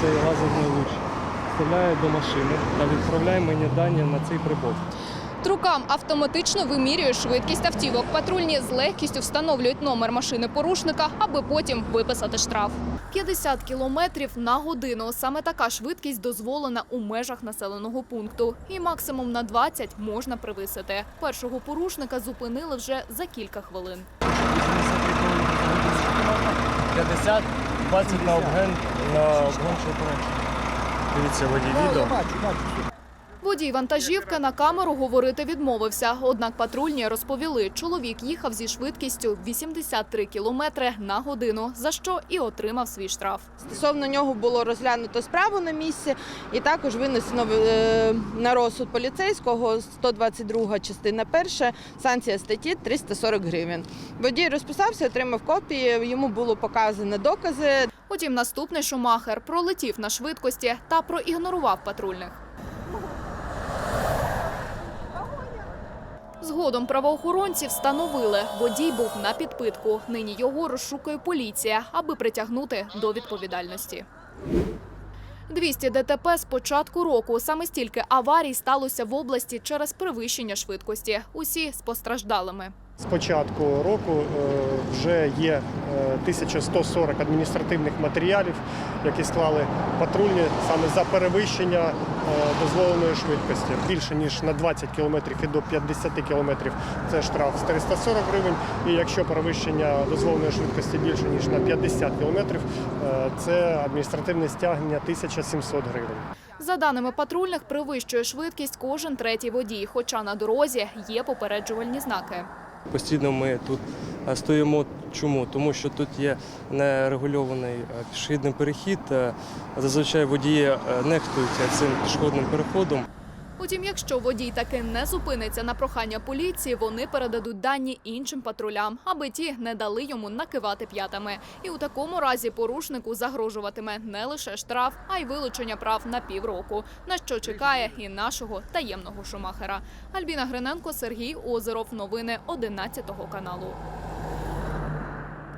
Цей лазерний луч стріляє до машини та відправляє мені дані на цей прибор. Трукам автоматично вимірює швидкість автівок. Патрульні з легкістю встановлюють номер машини порушника, аби потім виписати штраф. 50 кілометрів на годину. Саме така швидкість дозволена у межах населеного пункту. І максимум на 20 можна привисити. Першого порушника зупинили вже за кілька хвилин. 50, 20 на обген на обгончу операцію. Дивіться водій відео. Водій вантажівки на камеру говорити відмовився. Однак патрульні розповіли, чоловік їхав зі швидкістю 83 кілометри на годину, за що і отримав свій штраф. Стосовно нього було розглянуто справу на місці і також винесено е, на розсуд поліцейського 122 частина перша, санкція статті 340 гривень. Водій розписався, отримав копії, йому було показано докази. Утім, наступний шумахер пролетів на швидкості та проігнорував патрульних. Згодом правоохоронці встановили, водій був на підпитку. Нині його розшукує поліція, аби притягнути до відповідальності. 200 ДТП з початку року. Саме стільки аварій сталося в області через перевищення швидкості. Усі з постраждалими. З початку року е, вже є е, 1140 адміністративних матеріалів, які склали патрульні саме за перевищення е, дозволеної швидкості. Більше ніж на 20 кілометрів і до 50 кілометрів це штраф з 340 гривень. І якщо перевищення дозволеної швидкості більше ніж на 50 кілометрів, е, це адміністративне стягнення 1700 гривень. За даними патрульних, перевищує швидкість кожен третій водій, хоча на дорозі є попереджувальні знаки. Постійно ми тут е, стоїмо. Чому? Тому що тут є нерегульований е, пішохідний перехід. е, Зазвичай водії нехтуються нехтують цим пішохідним переходом. Утім, якщо водій таки не зупиниться на прохання поліції, вони передадуть дані іншим патрулям, аби ті не дали йому накивати п'ятами. І у такому разі порушнику загрожуватиме не лише штраф, а й вилучення прав на півроку, на що чекає і нашого таємного шумахера. Альбіна Гриненко, Сергій Озеров. Новини 11 каналу.